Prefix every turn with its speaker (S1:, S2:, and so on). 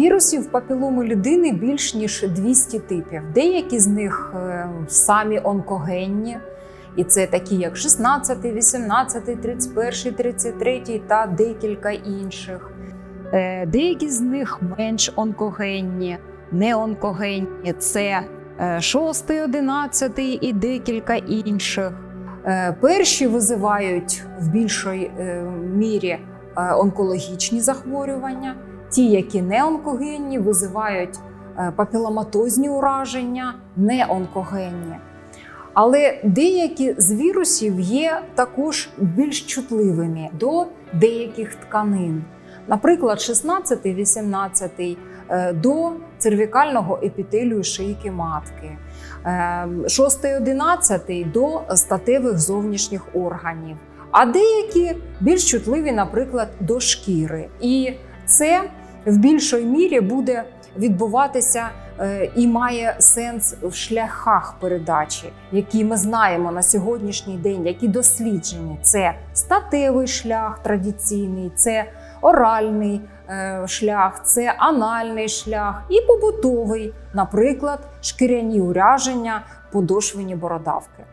S1: Вірусів папіломи людини більш ніж 200 типів. Деякі з них е, самі онкогенні, і це такі, як 16, 18, 31, 33 та декілька інших. Е, Деякі з них менш онкогенні, неонкогенні це 6, 11 і декілька інших. Е, Перші визивають в більшій е, мірі е, онкологічні захворювання. Ті, які не онкогенні, визивають е, папіломатозні ураження, не онкогенні. Але деякі з вірусів є також більш чутливими до деяких тканин. Наприклад, 16-18 е, до цервікального епітелію шийки матки, 6-11 до статевих зовнішніх органів, а деякі більш чутливі, наприклад, до шкіри. І це в більшій мірі буде відбуватися е, і має сенс в шляхах передачі, які ми знаємо на сьогоднішній день, які досліджені. Це статевий шлях традиційний, це оральний е, шлях, це анальний шлях і побутовий, наприклад, шкіряні уряження, подошвені бородавки.